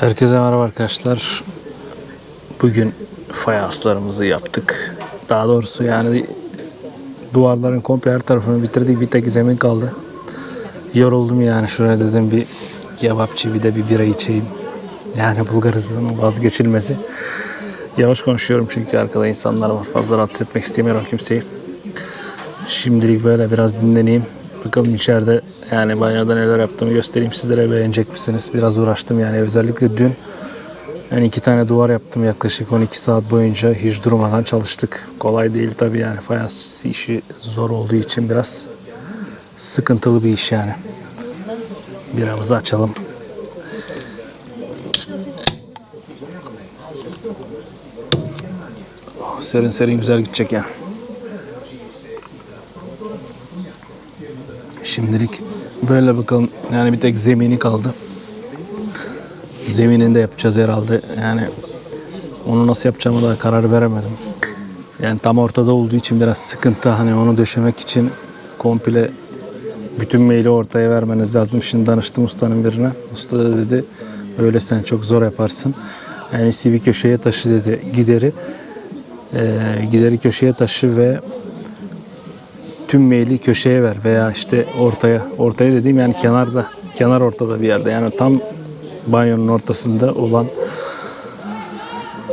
Herkese merhaba arkadaşlar. Bugün fayanslarımızı yaptık. Daha doğrusu yani duvarların komple her tarafını bitirdik. Bir tek zemin kaldı. Yoruldum yani. Şuraya dedim bir kebapçı bir de bir bira içeyim. Yani Bulgaristan'ın vazgeçilmezi. Yavaş konuşuyorum çünkü arkada insanlar var. Fazla rahatsız etmek istemiyorum kimseyi. Şimdilik böyle biraz dinleneyim. Bakalım içeride yani banyoda neler yaptığımı göstereyim sizlere beğenecek misiniz? Biraz uğraştım yani özellikle dün yani iki tane duvar yaptım yaklaşık 12 saat boyunca hiç durmadan çalıştık. Kolay değil tabii yani fayans işi zor olduğu için biraz sıkıntılı bir iş yani. Biramızı açalım. Oh, Serin serin güzel gidecek yani. Şimdilik böyle bakalım. Yani bir tek zemini kaldı. Zeminini de yapacağız herhalde. Yani onu nasıl yapacağımı daha karar veremedim. Yani tam ortada olduğu için biraz sıkıntı. Hani onu döşemek için komple bütün maili ortaya vermeniz lazım. Şimdi danıştım ustanın birine. Usta da dedi öyle sen çok zor yaparsın. Yani bir köşeye taşı dedi gideri. Ee, gideri köşeye taşı ve tüm maili köşeye ver veya işte ortaya ortaya dediğim yani kenarda kenar ortada bir yerde yani tam banyonun ortasında olan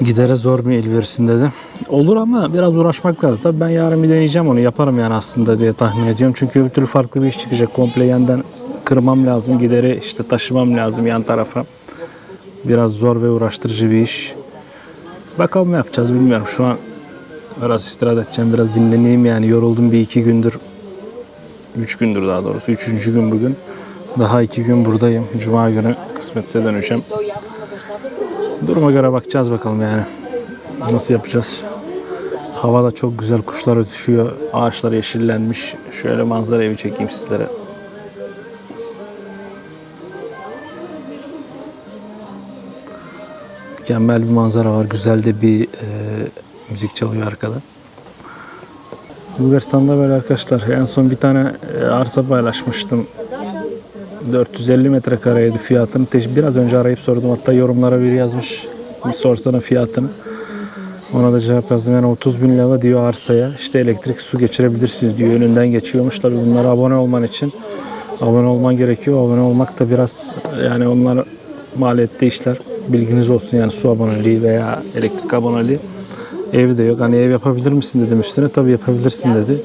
gidere zor mail verirsin dedi. Olur ama biraz uğraşmak lazım. Tabii ben yarın bir deneyeceğim onu yaparım yani aslında diye tahmin ediyorum. Çünkü öbür türlü farklı bir iş çıkacak. Komple yandan kırmam lazım. Gideri işte taşımam lazım yan tarafa. Biraz zor ve uğraştırıcı bir iş. Bakalım ne yapacağız bilmiyorum. Şu an Biraz istirahat edeceğim, biraz dinleneyim yani yoruldum bir iki gündür. Üç gündür daha doğrusu. Üçüncü gün bugün. Daha iki gün buradayım. Cuma günü kısmetse döneceğim. Duruma göre bakacağız bakalım yani. Nasıl yapacağız? Hava da çok güzel, kuşlar ötüşüyor. Ağaçlar yeşillenmiş. Şöyle manzarayı bir çekeyim sizlere. Mükemmel bir manzara var. Güzel de bir e, müzik çalıyor arkada. Bulgaristan'da böyle arkadaşlar. En son bir tane e, arsa paylaşmıştım. 450 metrekareydi fiyatını. Teş- Biraz önce arayıp sordum. Hatta yorumlara biri yazmış. Bir sorsana fiyatını. Ona da cevap yazdım. Yani 30 bin lira diyor arsaya. İşte elektrik su geçirebilirsiniz diyor. Önünden geçiyormuş. Tabii bunlara abone olman için abone olman gerekiyor. Abone olmak da biraz yani onlar maliyetli işler. Bilginiz olsun yani su aboneliği veya elektrik aboneliği. Ev de yok. Hani ev yapabilir misin dedim üstüne. Tabii yapabilirsin dedi.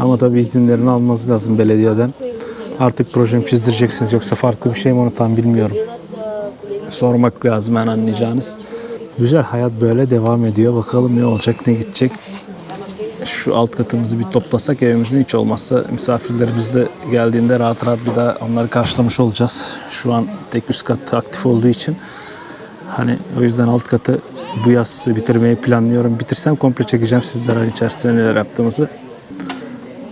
Ama tabii izinlerini alması lazım belediyeden. Artık projemi çizdireceksiniz yoksa farklı bir şey mi onu tam bilmiyorum. Sormak lazım yani anlayacağınız. Güzel hayat böyle devam ediyor. Bakalım ne olacak ne gidecek. Şu alt katımızı bir toplasak evimizin hiç olmazsa misafirlerimiz de geldiğinde rahat rahat bir daha onları karşılamış olacağız. Şu an tek üst kat aktif olduğu için Hani o yüzden alt katı bu yaz bitirmeyi planlıyorum. Bitirsem komple çekeceğim sizlere hani içerisinde neler yaptığımızı.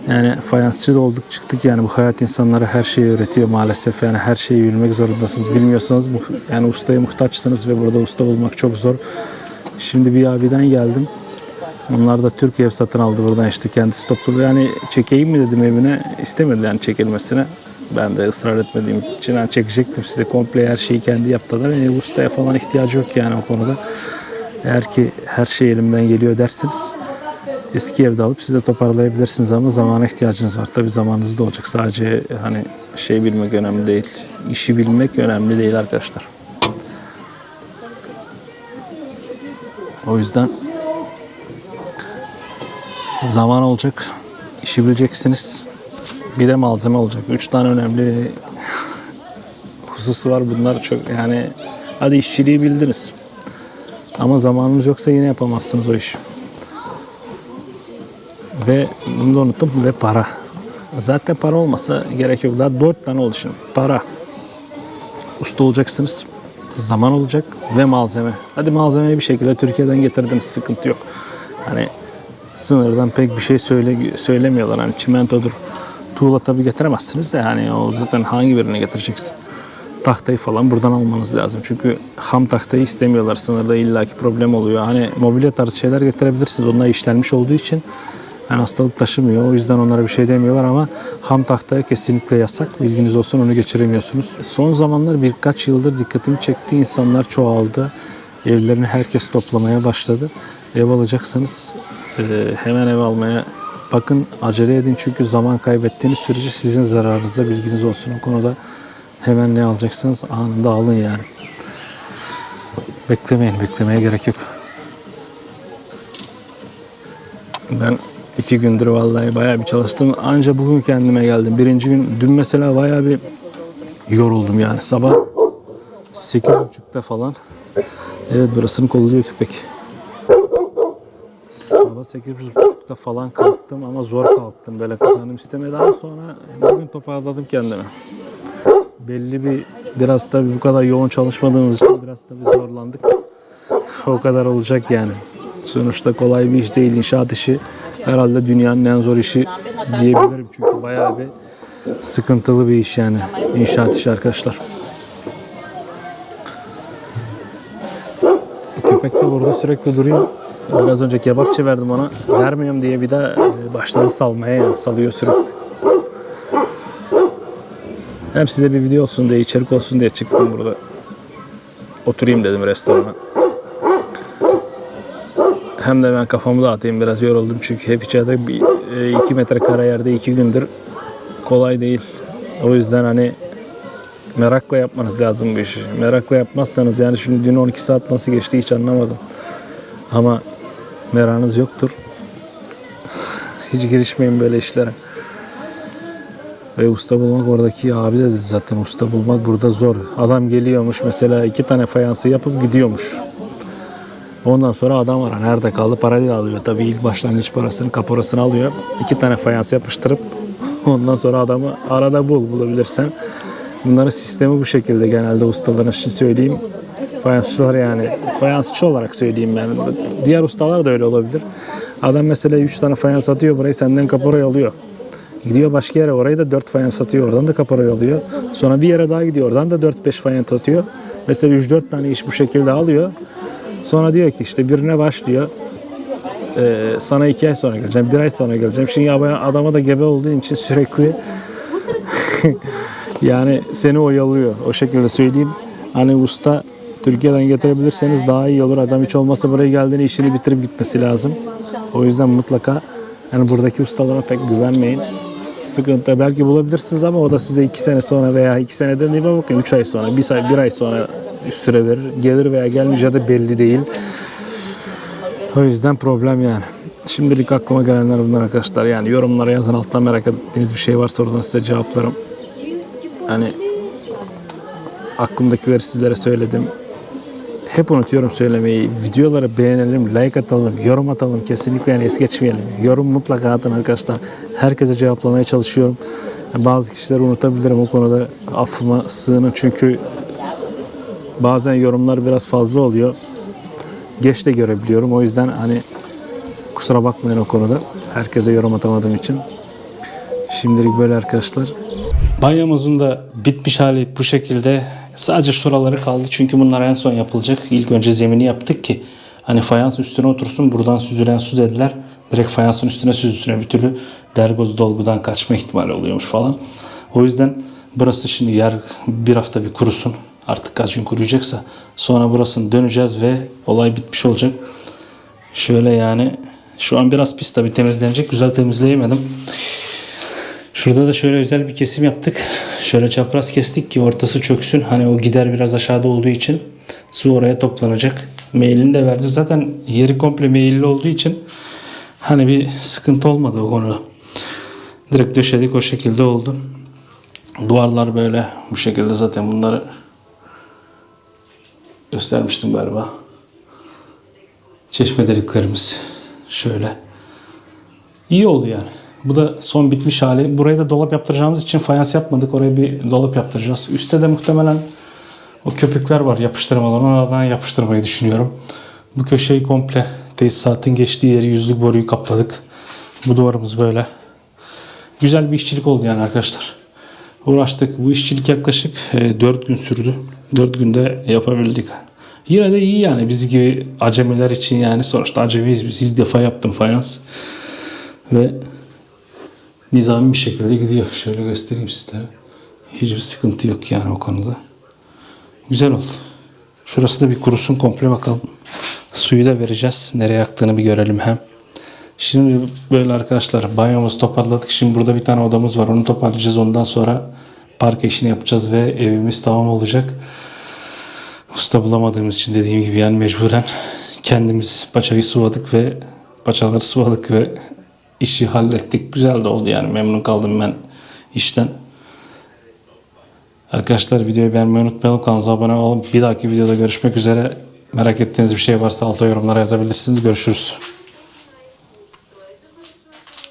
Yani fayansçı da olduk çıktık yani bu hayat insanlara her şeyi öğretiyor maalesef. Yani her şeyi bilmek zorundasınız. Bilmiyorsanız yani ustaya muhtaçsınız ve burada usta bulmak çok zor. Şimdi bir abiden geldim. Onlar da Türk ev satın aldı buradan işte kendisi topladı. Yani çekeyim mi dedim evine. istemedi yani çekilmesine. Ben de ısrar etmediğim için yani çekecektim size komple her şeyi kendi yaptılar. Yani ustaya falan ihtiyacı yok yani o konuda. Eğer ki her şey elimden geliyor derseniz eski evde alıp siz de toparlayabilirsiniz ama zamana ihtiyacınız var. Tabii zamanınız da olacak. Sadece hani şey bilmek önemli değil. İşi bilmek önemli değil arkadaşlar. O yüzden zaman olacak. işi bileceksiniz. Bir de malzeme olacak. Üç tane önemli hususu var. Bunlar çok yani hadi işçiliği bildiniz. Ama zamanınız yoksa yine yapamazsınız o işi. Ve bunu da unuttum ve para. Zaten para olmasa gerek yok. Daha dört tane oldu. Para. Usta olacaksınız. Zaman olacak ve malzeme. Hadi malzemeyi bir şekilde Türkiye'den getirdiniz. Sıkıntı yok. Hani sınırdan pek bir şey söyle, söylemiyorlar. Hani çimentodur, tuğla tabii getiremezsiniz de yani o zaten hangi birini getireceksin? Tahtayı falan buradan almanız lazım. Çünkü ham tahtayı istemiyorlar. Sınırda illaki problem oluyor. Hani mobilya tarzı şeyler getirebilirsiniz. Onlar işlenmiş olduğu için Yani hastalık taşımıyor. O yüzden onlara bir şey demiyorlar ama ham tahtaya kesinlikle yasak. Bilginiz olsun onu geçiremiyorsunuz. Son zamanlar birkaç yıldır dikkatimi çekti. insanlar çoğaldı. Evlerini herkes toplamaya başladı. Ev alacaksanız e, hemen ev almaya bakın acele edin çünkü zaman kaybettiğiniz sürece sizin zararınıza bilginiz olsun o konuda hemen ne alacaksanız anında alın yani. Beklemeyin, beklemeye gerek yok. Ben iki gündür vallahi bayağı bir çalıştım. Anca bugün kendime geldim. Birinci gün, dün mesela bayağı bir yoruldum yani. Sabah sekiz buçukta falan. Evet burasını kolluyor köpek. Sabah sekiz buçukta falan kalktım ama zor kalktım. Böyle kalktım istemedi ama sonra bugün toparladım kendimi. Belli bir biraz tabii bu kadar yoğun çalışmadığımız için biraz tabii zorlandık. O kadar olacak yani. Sonuçta kolay bir iş değil inşaat işi. Herhalde dünyanın en zor işi diyebilirim çünkü bayağı bir sıkıntılı bir iş yani inşaat işi arkadaşlar. Köpek de burada sürekli duruyor. Biraz önce kebapçı verdim ona. Vermiyorum diye bir de başladı salmaya ya. Salıyor sürekli. Hem size bir video olsun diye, içerik olsun diye çıktım burada. Oturayım dedim restorana. Hem de ben kafamı dağıtayım biraz yoruldum çünkü hep içeride bir, e, iki metrekare yerde iki gündür kolay değil. O yüzden hani merakla yapmanız lazım bu işi. Merakla yapmazsanız yani şimdi dün 12 saat nasıl geçti hiç anlamadım. Ama merakınız yoktur. hiç girişmeyin böyle işlere. Ve usta bulmak oradaki abi de dedi zaten usta bulmak burada zor. Adam geliyormuş mesela iki tane fayansı yapıp gidiyormuş. Ondan sonra adam var. Nerede kaldı? Parayı da alıyor. Tabii ilk başlangıç parasını, kaporasını alıyor. İki tane fayans yapıştırıp ondan sonra adamı arada bul bulabilirsen. Bunların sistemi bu şekilde genelde ustaların için söyleyeyim. Fayansçılar yani. Fayansçı olarak söyleyeyim yani. Diğer ustalar da öyle olabilir. Adam mesela 3 tane fayans atıyor burayı senden kaporayı alıyor. Gidiyor başka yere orayı da 4 fayans atıyor. Oradan da kaporayı alıyor. Sonra bir yere daha gidiyor. Oradan da 4-5 fayans atıyor. Mesela 3-4 tane iş bu şekilde alıyor. Sonra diyor ki işte birine başlıyor. Ee, sana iki ay sonra geleceğim, bir ay sonra geleceğim. Şimdi adama da gebe olduğu için sürekli yani seni oyalıyor. O şekilde söyleyeyim. Hani usta Türkiye'den getirebilirseniz daha iyi olur. Adam hiç olmazsa buraya geldiğinde işini bitirip gitmesi lazım. O yüzden mutlaka yani buradaki ustalara pek güvenmeyin. Sıkıntı belki bulabilirsiniz ama o da size iki sene sonra veya iki seneden değil bakın üç ay sonra, bir, ay, bir ay sonra üst süre verir. Gelir veya gelmeyeceği de belli değil. O yüzden problem yani. Şimdilik aklıma gelenler bunlar arkadaşlar. Yani yorumlara yazın alttan merak ettiğiniz bir şey varsa oradan size cevaplarım. Hani aklımdakileri sizlere söyledim. Hep unutuyorum söylemeyi. Videoları beğenelim, like atalım, yorum atalım. Kesinlikle yani es geçmeyelim. Yorum mutlaka atın arkadaşlar. Herkese cevaplamaya çalışıyorum. Bazı kişileri unutabilirim o konuda. Affıma sığının çünkü bazen yorumlar biraz fazla oluyor. Geç de görebiliyorum. O yüzden hani kusura bakmayın o konuda. Herkese yorum atamadığım için. Şimdilik böyle arkadaşlar. Banyomuzun da bitmiş hali bu şekilde. Sadece şuraları kaldı çünkü bunlar en son yapılacak. İlk önce zemini yaptık ki hani fayans üstüne otursun buradan süzülen su dediler. Direkt fayansın üstüne süzülsün bir türlü dergoz dolgudan kaçma ihtimali oluyormuş falan. O yüzden burası şimdi yer bir hafta bir kurusun. Artık kaç gün kuruyacaksa sonra burasını döneceğiz ve olay bitmiş olacak. Şöyle yani şu an biraz pis tabi temizlenecek. Güzel temizleyemedim. Şurada da şöyle özel bir kesim yaptık. Şöyle çapraz kestik ki ortası çöksün. Hani o gider biraz aşağıda olduğu için su oraya toplanacak. Mailini de verdi. Zaten yeri komple meyilli olduğu için hani bir sıkıntı olmadı o konuda. Direkt döşedik o şekilde oldu. Duvarlar böyle bu şekilde zaten bunları göstermiştim galiba. Çeşme deliklerimiz şöyle. İyi oldu yani. Bu da son bitmiş hali. Burayı da dolap yaptıracağımız için fayans yapmadık. Oraya bir dolap yaptıracağız. Üste de muhtemelen o köpükler var yapıştırmalar. Onlardan yapıştırmayı düşünüyorum. Bu köşeyi komple tesisatın geçtiği yeri yüzlük boruyu kapladık. Bu duvarımız böyle. Güzel bir işçilik oldu yani arkadaşlar. Uğraştık. Bu işçilik yaklaşık 4 gün sürdü. 4 günde yapabildik. Yine de iyi yani biz gibi acemiler için yani sonuçta acemiyiz biz ilk defa yaptım fayans. Ve nizami bir şekilde gidiyor. Şöyle göstereyim sizlere. Hiçbir sıkıntı yok yani o konuda. Güzel oldu. Şurası da bir kurusun komple bakalım. Suyu da vereceğiz. Nereye aktığını bir görelim hem. Şimdi böyle arkadaşlar banyomuzu toparladık. Şimdi burada bir tane odamız var. Onu toparlayacağız. Ondan sonra park işini yapacağız ve evimiz tamam olacak. Usta bulamadığımız için dediğim gibi yani mecburen kendimiz paçayı sıvadık ve paçaları sıvadık ve işi hallettik. Güzel de oldu yani memnun kaldım ben işten. Arkadaşlar videoyu beğenmeyi unutmayalım. Kanalımıza abone olun. Bir dahaki videoda görüşmek üzere. Merak ettiğiniz bir şey varsa alta yorumlara yazabilirsiniz. Görüşürüz.